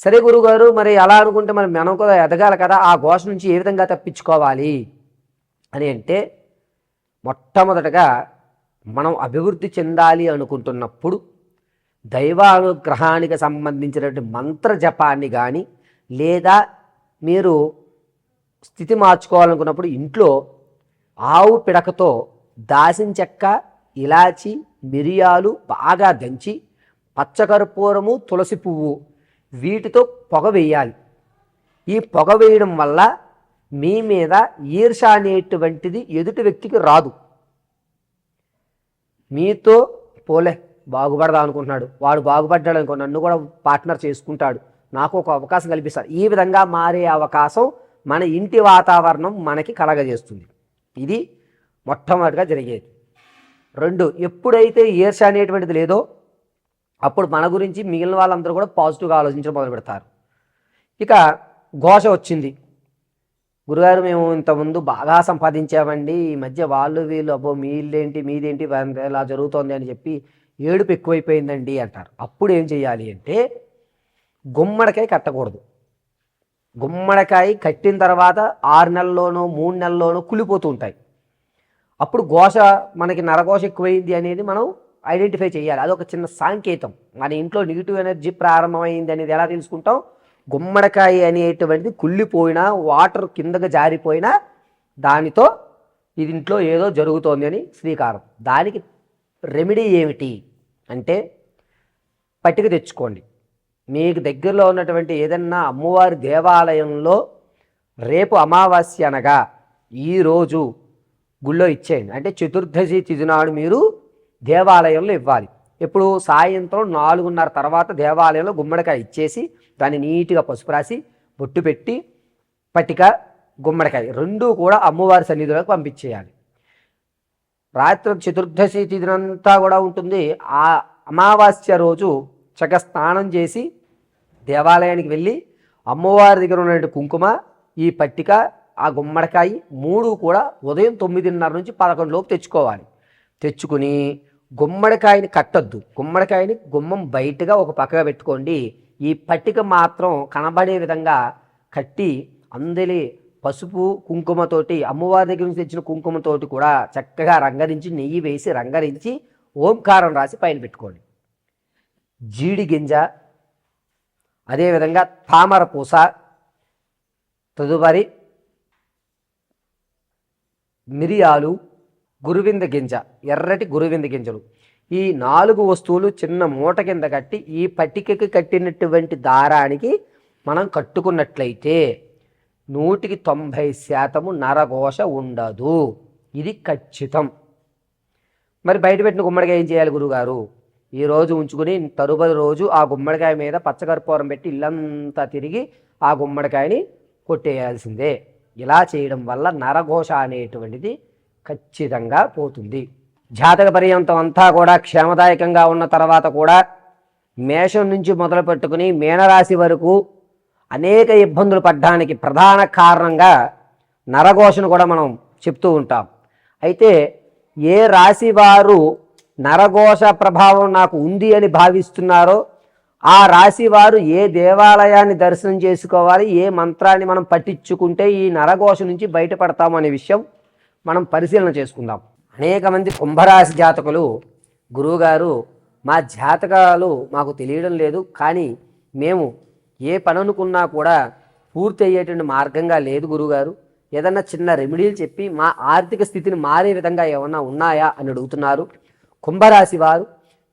సరే గురుగారు మరి అలా అనుకుంటే మరి మనం కూడా ఎదగాలి కదా ఆ ఘోష నుంచి ఏ విధంగా తప్పించుకోవాలి అని అంటే మొట్టమొదటగా మనం అభివృద్ధి చెందాలి అనుకుంటున్నప్పుడు దైవానుగ్రహానికి సంబంధించినటువంటి మంత్ర జపాన్ని కానీ లేదా మీరు స్థితి మార్చుకోవాలనుకున్నప్పుడు ఇంట్లో ఆవు పిడకతో దాసిన చెక్క ఇలాచి మిరియాలు బాగా దంచి పచ్చకర్పూరము తులసి పువ్వు వీటితో పొగ వేయాలి. ఈ పొగ వేయడం వల్ల మీ మీద ఈర్ష అనేటువంటిది ఎదుటి వ్యక్తికి రాదు. మీతో పోలే బాగుపడదా అనుకుంటున్నాడు. వాడు బాగుపడ్డాడు అనుకో నన్ను కూడా పార్ట్నర్ చేసుకుంటాడు. నాకు ఒక అవకాశం కల్పిస్తారు ఈ విధంగా మారే అవకాశం మన ఇంటి వాతావరణం మనకి కలగజేస్తుంది. ఇది మొట్టమొదటిగా జరిగేది. రెండు ఎప్పుడైతే ఈర్ష అనేటువంటిది లేదో అప్పుడు మన గురించి మిగిలిన వాళ్ళందరూ కూడా పాజిటివ్గా ఆలోచించడం మొదలు పెడతారు. ఇక ఘోష వచ్చింది. గురుగారు మేము ఇంతకుముందు బాగా సంపాదించామండి. ఈ మధ్య వాళ్ళు వీళ్ళు అబ్బో మీళ్ళేంటి మీదేంటి వా- ఇలా జరుగుతోంది అని చెప్పి ఏడుపు ఎక్కువైపోయిందండి అంటారు. అప్పుడు ఏం చేయాలి అంటే గుమ్మడికాయ కట్టకూడదు. గుమ్మడికాయ కట్టిన తర్వాత ఆరు నెలల్లోనూ మూడు నెలల్లోనూ కులిపోతూ ఉంటాయి. అప్పుడు ఘోష మనకి నరఘోష ఎక్కువైంది అనేది మనం ఐడెంటిఫై చేయాలి. అదొక చిన్న సాంకేతం. మన ఇంట్లో నెగిటివ్ ఎనర్జీ ప్రారంభమైంది అనేది ఎలా తెలుసుకుంటాం? గుమ్మడికాయ అనేటువంటిది కుళ్ళిపోయినా వాటర్ కిందకు జారిపోయినా దానితో ఇది ఇంట్లో ఏదో జరుగుతోంది అని శ్రీకారం. దానికి రెమెడీ ఏమిటి? అంటే పట్టిక తెచ్చుకోండి. మీకు దగ్గరలో ఉన్నటువంటి ఏదన్నా అమ్మవారి దేవాలయంలో రేపు అమావాస్య అనగా ఈరోజు గుళ్ళో ఇచ్చేయండి. అంటే చతుర్దశి తిథి నాడు మీరు దేవాలయంలో ఇవ్వాలి. ఎప్పుడు? సాయంత్రం నాలుగున్నర తర్వాత దేవాలయంలో గుమ్మడికాయ ఇచ్చేసి దాన్ని నీట్గా పసుపు రాసి బొట్టు పెట్టి పట్టిక గుమ్మడికాయ రెండూ కూడా అమ్మవారి సన్నిధిలోకి పంపించేయాలి. రాత్రి చతుర్దశి తిథినంతా కూడా ఉంటుంది. ఆ అమావాస్య రోజు చక్క స్నానం చేసి దేవాలయానికి వెళ్ళి అమ్మవారి దగ్గర ఉన్నటువంటి కుంకుమ ఈ పట్టిక ఆ గుమ్మడికాయ మూడు కూడా ఉదయం తొమ్మిదిన్నర నుంచి పదకొండు లోపు తెచ్చుకోవాలి. తెచ్చుకుని గుమ్మడికాయని కట్టొద్దు. గుమ్మడికాయని గుమ్మం బయటగా ఒక పక్కగా పెట్టుకోండి. ఈ పట్టిక మాత్రం కనబడే విధంగా కట్టి అందరి పసుపు కుంకుమతోటి అమ్మవారి దగ్గర నుంచి తెచ్చిన కుంకుమతోటి కూడా చక్కగా రంగరించి నెయ్యి వేసి రంగరించి ఓంకారం రాసి పైన పెట్టుకోండి. జీడి గింజ అదేవిధంగా తామర పూస తదుపరి మిరియాలు గురువింద గింజ ఎర్రటి గురువింద గింజలు. ఈ నాలుగు వస్తువులు చిన్న మూట కింద కట్టి ఈ పట్టికకి కట్టినటువంటి దారానికి మనం కట్టుకున్నట్లయితే నూటికి తొంభై శాతము నరఘోష ఉండదు. ఇది ఖచ్చితం. మరి బయట పెట్టిన గుమ్మడికాయ ఏం చేయాలి గురుగారు? ఈ రోజు ఉంచుకుని తరుపతి రోజు ఆ గుమ్మడికాయ మీద పచ్చకర్పూరం పెట్టి ఇల్లంతా తిరిగి ఆ గుమ్మడికాయని కొట్టేయాల్సిందే. ఇలా చేయడం వల్ల నరఘోష అనేటువంటిది ఖచ్చితంగా పోతుంది. జాతక పర్యంతం అంతా కూడా క్షేమదాయకంగా ఉన్న తర్వాత కూడా మేషం నుంచి మొదలు పెట్టుకుని మీనరాశి వరకు అనేక ఇబ్బందులు పడ్డానికి ప్రధాన కారణంగా నరఘోషను కూడా మనం చెప్తూ ఉంటాం. అయితే ఏ రాశి వారు నరఘోష ప్రభావం నాకు ఉంది అని భావిస్తున్నారో ఆ రాశి వారు ఏ దేవాలయాన్ని దర్శనం చేసుకోవాలి ఏ మంత్రాన్ని మనం పట్టించుకుంటే ఈ నరఘోష నుంచి బయటపడతాము అనే విషయం మనం పరిశీలన చేసుకుందాం. అనేక మంది కుంభరాశి జాతకులు గురువుగారు మా జాతకాలు మాకు తెలియడం లేదు కానీ మేము ఏ పని అనుకున్నా కూడా పూర్తి అయ్యేటువంటి మార్గంగా లేదు గురువుగారు. ఏదన్నా చిన్న రెమెడీలు చెప్పి మా ఆర్థిక స్థితిని మారే విధంగా ఏమన్నా ఉన్నాయా అని అడుగుతున్నారు. కుంభరాశి వారు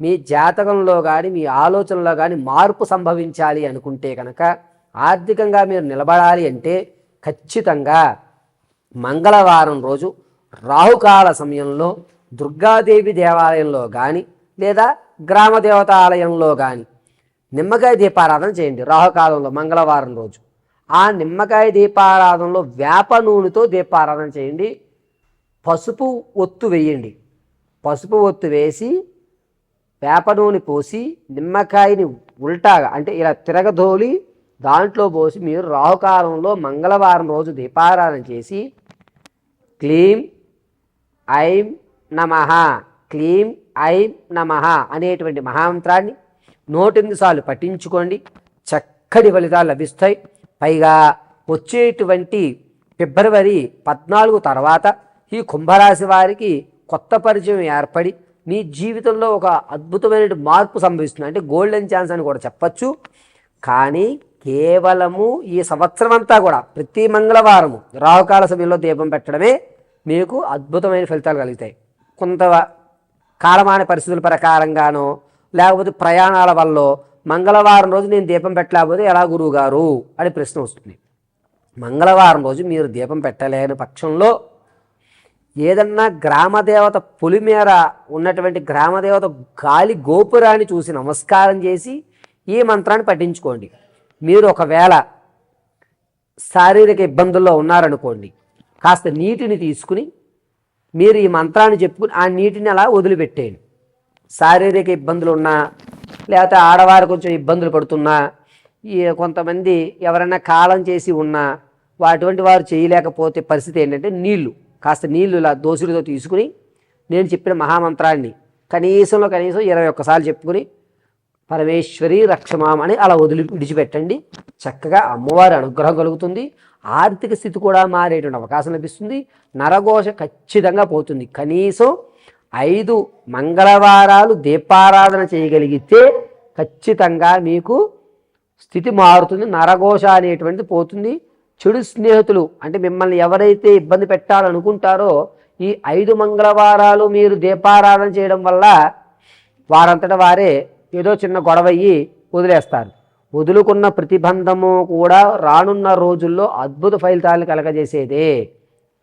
మీ జాతకంలో కానీ మీ ఆలోచనలో కానీ మార్పు సంభవించాలి అనుకుంటే కనుక ఆర్థికంగా మీరు నిలబడాలి అంటే ఖచ్చితంగా మంగళవారం రోజు రాహుకాల సమయంలో దుర్గాదేవి దేవాలయంలో కానీ లేదా గ్రామ దేవతాలయంలో కానీ నిమ్మకాయ దీపారాధన చేయండి. రాహుకాలంలో మంగళవారం రోజు. ఆ నిమ్మకాయ దీపారాధనలో వేప నూనెతో దీపారాధన చేయండి. పసుపు ఒత్తు వేయండి. పసుపు ఒత్తు వేసి వేప నూనె పోసి నిమ్మకాయని ఉల్టాగా అంటే ఇలా తిరగదోలి దాంట్లో పోసి మీరు రాహుకాలంలో మంగళవారం రోజు దీపారాధన చేసి క్లీం ఐం నమ క్లీం ఐం నమ అనేటువంటి మహామంత్రాన్ని నూటెనిమిది సార్లు పఠించుకోండి. చక్కటి ఫలితాలు లభిస్తాయి. పైగా వచ్చేటువంటి ఫిబ్రవరి పద్నాలుగు తర్వాత ఈ కుంభరాశి వారికి కొత్త పరిచయం ఏర్పడి మీ జీవితంలో ఒక అద్భుతమైన మార్పు సంభవిస్తుంది. అంటే గోల్డెన్ ఛాన్స్ అని కూడా చెప్పచ్చు. కానీ కేవలము ఈ సంవత్సరం అంతా కూడా ప్రతి మంగళవారము రాహుకాల సమయంలో దీపం పెట్టడమే మీకు అద్భుతమైన ఫలితాలు కలుగుతాయి. కొంత కాలమాన పరిస్థితుల ప్రకారంగానో లేకపోతే ప్రయాణాల వల్ల మంగళవారం రోజు నేను దీపం పెట్టలేకపోతే ఎలా గురువు గారు అని ప్రశ్న వస్తుంది. మంగళవారం రోజు మీరు దీపం పెట్టలేని పక్షంలో ఏదన్నా గ్రామదేవత పులిమేర ఉన్నటువంటి గ్రామదేవత గాలి గోపురాన్ని చూసి నమస్కారం చేసి ఈ మంత్రాన్ని పఠించుకోండి. మీరు ఒకవేళ శారీరక ఇబ్బందుల్లో ఉన్నారనుకోండి కాస్త నీటిని తీసుకుని మీరు ఈ మంత్రాన్ని చెప్పుకుని ఆ నీటిని అలా వదిలిపెట్టేయండి. శారీరక ఇబ్బందులు ఉన్నా లేకపోతే ఆడవారు కొంచెం ఇబ్బందులు పడుతున్నా ఈ కొంతమంది ఎవరైనా కాలం చేసి ఉన్నా అటువంటి వారు చేయలేకపోతే పరిస్థితి ఏంటంటే నీళ్ళు కాస్త నీళ్ళు ఇలా దోసుడితో తీసుకుని నేను చెప్పిన మహామంత్రాన్ని కనీసంలో కనీసం ఇరవై ఒక్కసార్లు చెప్పుకుని పరమేశ్వరి రక్షమాం అని అలా వదిలి విడిచిపెట్టండి. చక్కగా అమ్మవారి అనుగ్రహం కలుగుతుంది. ఆర్థిక స్థితి కూడా మారేటువంటి అవకాశం లభిస్తుంది. నరఘోష ఖచ్చితంగా పోతుంది. కనీసం ఐదు మంగళవారాలు దీపారాధన చేయగలిగితే ఖచ్చితంగా మీకు స్థితి మారుతుంది. నరఘోష అనేటువంటిది పోతుంది. చెడు స్నేహితులు అంటే మిమ్మల్ని ఎవరైతే ఇబ్బంది పెట్టాలనుకుంటారో ఈ ఐదు మంగళవారాలు మీరు దీపారాధన చేయడం వల్ల వారంతట వారే ఏదో చిన్న గొడవయ్యి వదిలేస్తారు. వదులుకున్న ప్రతిబంధము కూడా రానున్న రోజుల్లో అద్భుత ఫలితాలను కలగజేసేదే.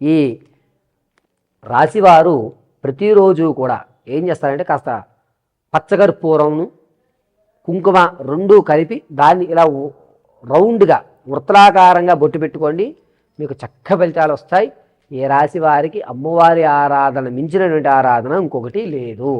ఈ రాశివారు ప్రతిరోజు కూడా ఏం చేస్తారంటే కాస్త పచ్చకర్పూరంను కుంకుమ రెండు కలిపి దాన్ని ఇలా రౌండ్గా వృత్తలాకారంగా బొట్టు పెట్టుకోండి. మీకు చక్క ఫలితాలు వస్తాయి. ఏ రాశి వారికి అమ్మవారి ఆరాధన మించినటువంటి ఆరాధన ఇంకొకటి లేదు.